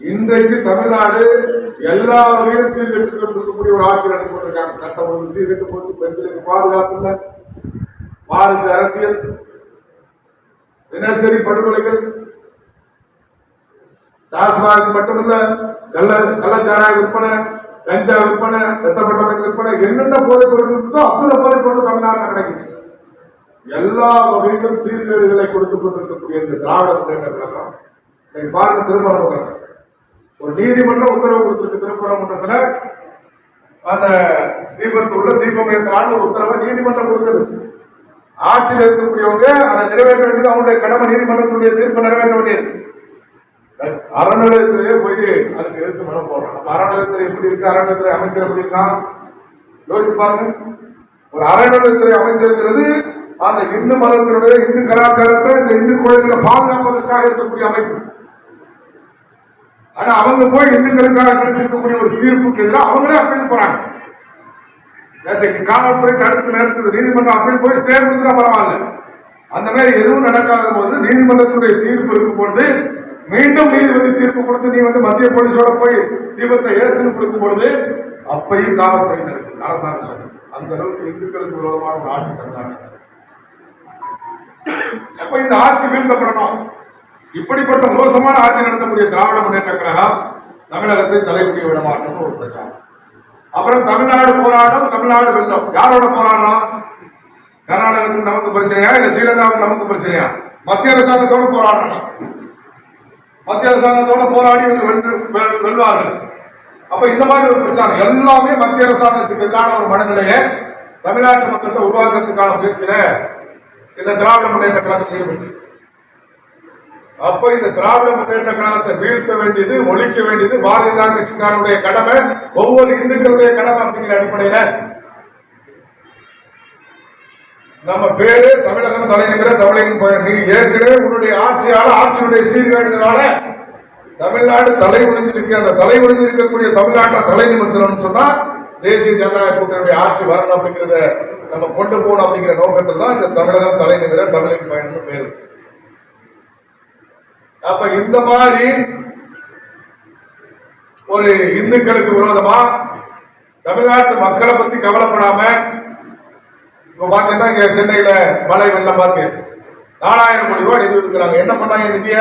இன்றைக்கு தமிழ்நாடு எல்லா வகையிலும் சீர்கெட்டு கொண்டிருக்கக்கூடிய ஒரு ஆட்சி நடந்து கொண்டிருக்காங்க. சட்டம் ஒழுங்கு சீர்கெட்டு போச்சு பெண்களுக்கு பாதுகாப்பு இல்லை. வாரிசு அரசியல் தினசரி படுகொலைகள் டாஸ்மாக் மட்டுமல்ல கள்ள கள்ளச்சாராய விற்பனை கஞ்சா விற்பனை வெத்தப்பட்ட விற்பனை என்னென்ன போதைப் பொருள் இருக்கோ அத்தனை போதைப் பொருள் தமிழ்நாட்டில் கிடைக்குது எல்லா வகையிலும் சீர்கேடுகளை கொடுத்து கொண்டிருக்கக்கூடிய இந்த திராவிட முன்னேற்ற கழகம் இன்னைக்கு பாருங்க கழகம். ஒரு நீதிமன்றம் உத்தரவு கொடுத்திருக்கு திருப்பரங்குன்றத்துல. அந்த தீபத்தோட தீபம் ஏற்றலான்னு ஒரு உத்தரவை நீதிமன்றம் கொடுக்குது. ஆட்சியில் இருக்கக்கூடியவங்க அதை நிறைவேற்ற வேண்டியது அவங்களுடைய கடமை நீதிமன்றத்தினுடைய தீர்ப்பை நிறைவேற்ற வேண்டியது. அறநிலையத்திலேயே போய் அதுக்கு எதிர்த்து மனம் போடுறோம் அறநிலையத்துறை எப்படி இருக்கு? அறநிலையத்துறை அமைச்சர் எப்படி இருக்கான்? யோசிச்சு பாருங்க. ஒரு அறநிலையத்துறை அமைச்சருங்கிறது அந்த இந்து மதத்தினுடைய இந்து கலாச்சாரத்தை இந்த இந்து கோயில்களை பாதுகாப்பதற்காக இருக்கக்கூடிய அமைப்பு. ஆனா அவங்க போய் இந்துக்களுக்காக கிடைச்சிருக்கக்கூடிய ஒரு தீர்ப்புக்கு எதிராக அவங்களே அப்பீல் போறாங்க. நேற்றைக்கு காவல்துறை தடுத்து நிறுத்துது நீதிமன்றம் அப்பீல் போய் சேர்ந்ததுக்கு பரவாயில்ல. அந்த மாதிரி எதுவும் நடக்காத போது நீதிமன்றத்தினுடைய தீர்ப்பு இருக்கும் பொழுது மீண்டும் நீதிபதி தீர்ப்பு கொடுத்து நீ வந்து மத்திய போலீஸோட போய் தீபத்தை ஏற்றுன்னு கொடுக்கும் பொழுது அப்பையும் காவல்துறை தடுக்குது. அரசாங்கம் அந்த அளவுக்கு இந்துக்களுக்கு விரோதமான ஒரு ஆட்சி தமிழ்நாட்டில். அப்ப இந்த ஆட்சி வீழ்த்தப்படணும். இப்படிப்பட்ட மோசமான ஆட்சி நடத்தக்கூடிய திராவிட முன்னேற்ற கழகம் தமிழகத்தை தலைமுடிய விட மாட்டோம்னு ஒரு பிரச்சாரம். அப்புறம் தமிழ்நாடு போராட்டம் தமிழ்நாடு வெல்லும். யாரோட போராடுறோம் கர்நாடகத்துக்கு நமக்கு பிரச்சனையா? இல்ல ஸ்ரீலங்காவுக்கு நமக்கு பிரச்சனையா? மத்திய அரசாங்கத்தோட போராடணும். மத்திய அரசாங்கத்தோட போராடி வென்று வெ- வெல்வார்கள். அப்ப இந்த மாதிரி ஒரு பிரச்சாரம் எல்லாமே மத்திய அரசாங்கத்துக்கு எதிரான ஒரு மனநிலையை தமிழ்நாட்டு மக்கள்கிட்ட உருவாக்குறதுக்கான முயற்சியில இந்த திராவிட முன்னேற்ற கழகம் ஈடுபட்டு அப்ப இந்த திராவிட முன்னேற்ற கழகத்தை வீழ்த்த வேண்டியது ஒழிக்க வேண்டியது பாரதிய ஜனதா கட்சிக்காரனுடைய கடமை. ஒவ்வொரு இந்துக்களுடைய கடமை அப்படிங்கிற அடிப்படையில நம்ம பேரு தமிழகம் தலைநிமிர தமிழகம் நீ ஏற்கனவே உன்னுடைய ஆட்சியால ஆட்சியுடைய சீர்கேடுகளால தமிழ்நாடு தலை ஒழிஞ்சிருக்கு அந்த தலை ஒழிஞ்சிருக்கக்கூடிய தமிழ்நாட்டை தலை நிமித்தணும்னு சொன்னா தேசிய ஜனநாயக கூட்டணியுடைய ஆட்சி வரணும் அப்படிங்கிறத நம்ம கொண்டு போகணும் அப்படிங்கிற நோக்கத்தில் தான் இந்த தமிழகம் தலை தமிழின் பயணம்னு பேர் வச்சு அப்ப இந்த மாதிரி ஒரு இந்துக்களுக்கு விரோதமா தமிழ்நாட்டு மக்களை பத்தி கவலைப்படாம இப்ப பாத்தீங்கன்னா இங்க சென்னையில மழை வெள்ளம் பார்த்து நாலாயிரம் கோடி ரூபாய் நிதி ஒதுக்குறாங்க. என்ன பண்ணாங்க நிதிய?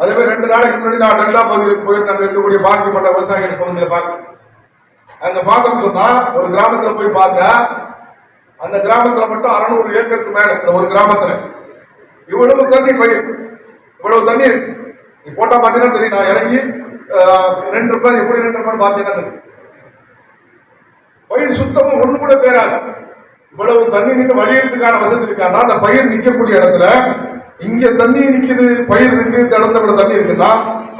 அதே மாதிரி ரெண்டு நாளைக்கு முன்னாடி நான் டெல்டா பகுதிக்கு போயிருந்தேன் அங்க இருக்கக்கூடிய பாதிக்கப்பட்ட விவசாயிகள் பகுதியில பார்க்க அங்க பார்த்தோம்னு சொன்னா ஒரு கிராமத்துல போய் பார்த்தா அந்த கிராமத்துல மட்டும் அறுநூறு ஏக்கருக்கு மேல இந்த ஒரு கிராமத்துல. இவ்வளவு தண்ணி பயிர். இவ்வளவு தண்ணி இருக்கு. நீ போட்டா பாத்தீங்கன்னா தெரியும். நான் இறங்கி ரெண்டு ரூபாய் எப்படி ரெண்டு ரூபாய் பாத்தீங்கன்னா தெரியும். பயிர் சுத்தமும் ஒண்ணு கூட பேராது இவ்வளவு தண்ணி நின்று வழியறதுக்கான வசதி இருக்கான்னா அந்த பயிர் நிற்கக்கூடிய இடத்துல இங்க தண்ணி நிற்குது பயிர் இருக்கு இந்த இடத்துல இவ்வளவு தண்ணி இருக்குன்னா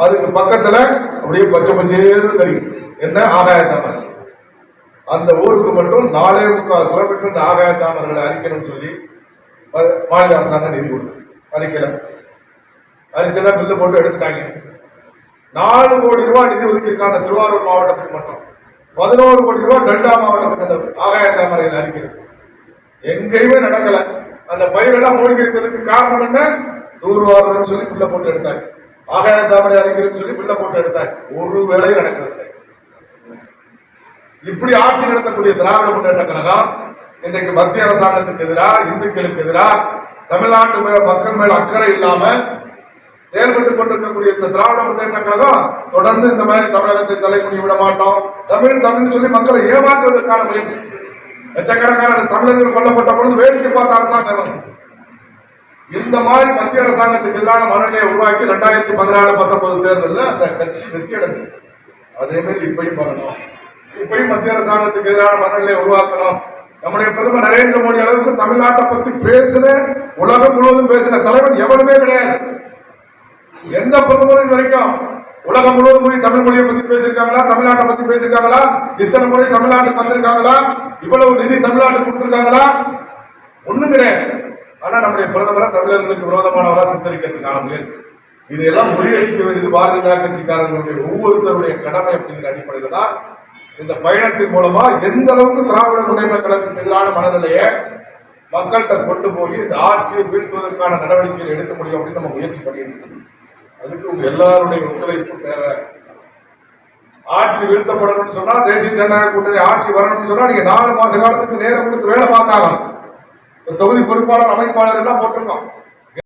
அதுக்கு பக்கத்துல அப்படியே பச்சை பச்சேர்னு தெரியும். என்ன? ஆகாய தாமரை. அந்த ஊருக்கு மட்டும் நாலே முக்கால் கிலோமீட்டர் இந்த ஆகாய அறிக்கணும்னு சொல்லி மாநில அரசாங்கம் நிதி கொடுத்தது. அறிக்கையில. அரிச்சதா பில்லு போட்டு எடுத்துட்டாங்க. நாலு கோடி ரூபாய் நிதி ஒதுக்கியிருக்காங்க திருவாரூர் மாவட்டத்துக்கு மட்டும். பதினோரு கோடி ரூபாய் டெல்டா மாவட்டத்துக்கு அந்த ஆகாய தாமரையில் அறிக்கிறது எங்கேயுமே நடக்கல. அந்த பயிரெல்லாம் மூழ்கி இருக்கிறதுக்கு காரணம் என்ன? தூர்வாரம்னு சொல்லி பிள்ளை போட்டு எடுத்தாச்சு. ஆகாய தாமரை அறிக்கிறதுன்னு சொல்லி பிள்ளை போட்டு எடுத்தாச்சு. ஒரு வேலையும் நடக்கிறது இப்படி ஆட்சி நடத்தக்கூடிய திராவிட முன்னேற்ற கழகம் இன்றைக்கு மத்திய அரசாங்கத்துக்கு எதிராக இந்துக்களுக்கு எதிராக தமிழ்நாட்டு மக்கள் மேல அக்கறை இல்லாம செயல்பட்டுக் கொண்டிருக்கக்கூடிய இந்த திராவிட முன்னேற்ற கழகம் தொடர்ந்து இந்த மாதிரி தமிழகத்தை தலைமுடி விட மாட்டோம். தமிழ் தமிழ் சொல்லி மக்களை ஏமாற்றுவதற்கான முயற்சி. லட்சக்கணக்கான தமிழர்கள் கொல்லப்பட்ட பொழுது வேடிக்கை பார்த்த அரசாங்கம் இந்த மாதிரி மத்திய அரசாங்கத்துக்கு எதிரான மனநிலையை உருவாக்கி ரெண்டாயிரத்தி பதினாலு பத்தொன்பது தேர்தலில் அந்த கட்சி வெற்றி அடைந்தது அதே மாதிரி இப்பயும் பண்ணணும் இப்பயும் மத்திய அரசாங்கத்துக்கு எதிரான மனநிலையை உருவாக்கணும். நம்முடைய பிரதமர் நரேந்திர மோடி அளவுக்கு தமிழ்நாட்டை பத்தி பேசின உலகம் முழுவதும் பேசின தலைவர் எவனுமே கிடையாது. எந்த பிரதமரும் வரைக்கும் உலகம் முழுவதும் போய் தமிழ் மொழியை பத்தி பேசியிருக்காங்களா தமிழ்நாட்டை பத்தி பேசியிருக்காங்களா இத்தனை முறை தமிழ்நாட்டுக்கு வந்திருக்காங்களா? இவ்வளவு நிதி தமிழ்நாட்டுக்கு கொடுத்திருக்காங்களா? ஒண்ணும் கிடையாது. ஆனா நம்முடைய பிரதமரை தமிழர்களுக்கு விரோதமானவரா சித்தரிக்கிறதுக்கான முயற்சி. இதையெல்லாம் முறியடிக்க வேண்டியது பாரதிய ஜனதா கட்சிக்காரர்களுடைய ஒவ்வொருத்தருடைய கடமை அப்படிங்கிற அடிப்படையில தான் இந்த பயணத்தின் மூலமா எந்த அளவுக்கு திராவிட முன்னேற்ற கழகத்துக்கு எதிரான மனநிலையை மக்கள்கிட்ட கொண்டு போய் இந்த ஆட்சியை வீழ்த்துவதற்கான நடவடிக்கைகள் எடுக்க முடியும் அப்படின்னு நம்ம முயற்சி பண்ணிட்டு இருக்கோம். அதுக்கு உங்க எல்லாருடைய ஒத்துழைப்பு தேவை. ஆட்சி வீழ்த்தப்படணும்னு சொன்னா தேசிய ஜனநாயக கூட்டணி ஆட்சி வரணும்னு சொன்னா நீங்க நாலு மாச காலத்துக்கு நேரம் கொடுத்து வேலை பார்த்தாங்க தொகுதி பொறுப்பாளர் அமைப்பாளர் எல்லாம் போட்டிருக்கோம்.